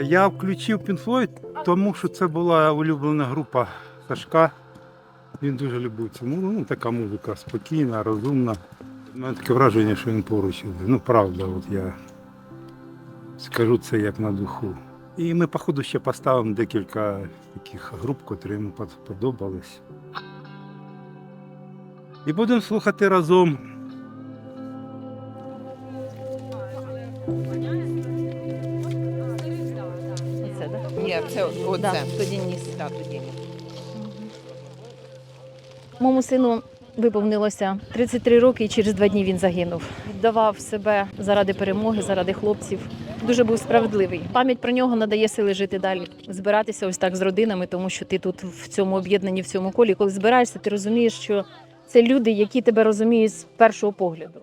Е, Я включив Pink Floyd, тому що це була улюблена група Сашка. Він дуже любив цю музику. Ну, така музика спокійна, розумна. У мене таке враження, що він поруч. Ну, правда, от я скажу це як на духу. І ми, походу, ще поставимо декілька таких груп, котрі йому подобались. І будемо слухати разом. Це, да? Ні, це оце. Да, тоді ніс. Да, тоді ні. Моєму сину виповнилося 33 роки, і через два дні він загинув. Віддавав себе заради перемоги, заради хлопців. Дуже був справедливий. Пам'ять про нього надає сили жити далі, збиратися ось так з родинами, тому що ти тут в цьому об'єднанні, в цьому колі. Коли збираєшся, ти розумієш, що це люди, які тебе розуміють з першого погляду.